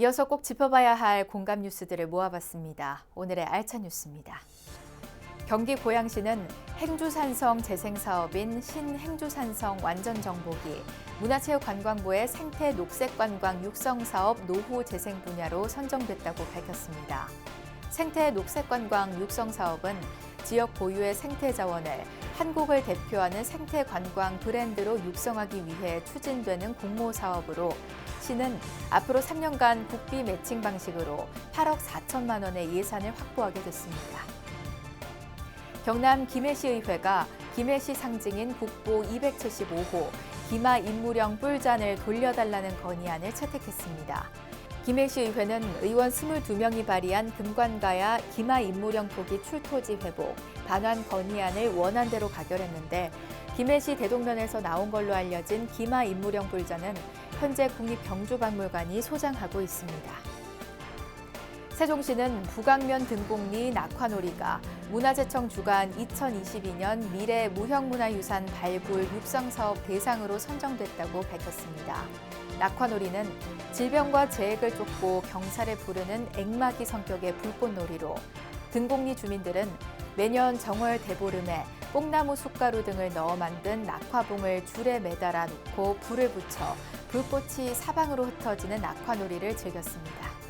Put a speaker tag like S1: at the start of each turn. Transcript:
S1: 이어서 꼭 짚어봐야 할 공감 뉴스들을 모아봤습니다. 오늘의 알찬 뉴스입니다. 경기 고양시는 행주산성 재생사업인 신행주산성 완전정복이 문화체육관광부의 생태 녹색관광 육성사업 노후 재생 분야로 선정됐다고 밝혔습니다. 생태 녹색관광 육성 사업은 지역 고유의 생태 자원을 한국을 대표하는 생태 관광 브랜드로 육성하기 위해 추진되는 공모 사업으로 시는 앞으로 3년간 국비 매칭 방식으로 8억 4천만 원의 예산을 확보하게 됐습니다. 경남 김해시의회가 김해시 상징인 국보 275호 기마 인무령 뿔잔을 돌려달라는 건의안을 채택했습니다. 김해시 의회는 의원 22명이 발의한 금관가야 기마 인무령 토기 출토지 회복, 반환 건의안을 원안대로 가결했는데 김해시 대동면에서 나온 걸로 알려진 기마 인무령 뿔잔은 현재 국립경주박물관이 소장하고 있습니다. 세종시는 북악면 등곡리 낙화놀이가 문화재청 주관 2022년 미래 무형문화유산 발굴 육성사업 대상으로 선정됐다고 밝혔습니다. 낙화놀이는 질병과 재해를 쫓고 경찰을 부르는 액막이 성격의 불꽃놀이로 등곡리 주민들은 매년 정월 대보름에 뽕나무 숯가루 등을 넣어 만든 낙화봉을 줄에 매달아 놓고 불을 붙여 불꽃이 사방으로 흩어지는 낙화놀이를 즐겼습니다.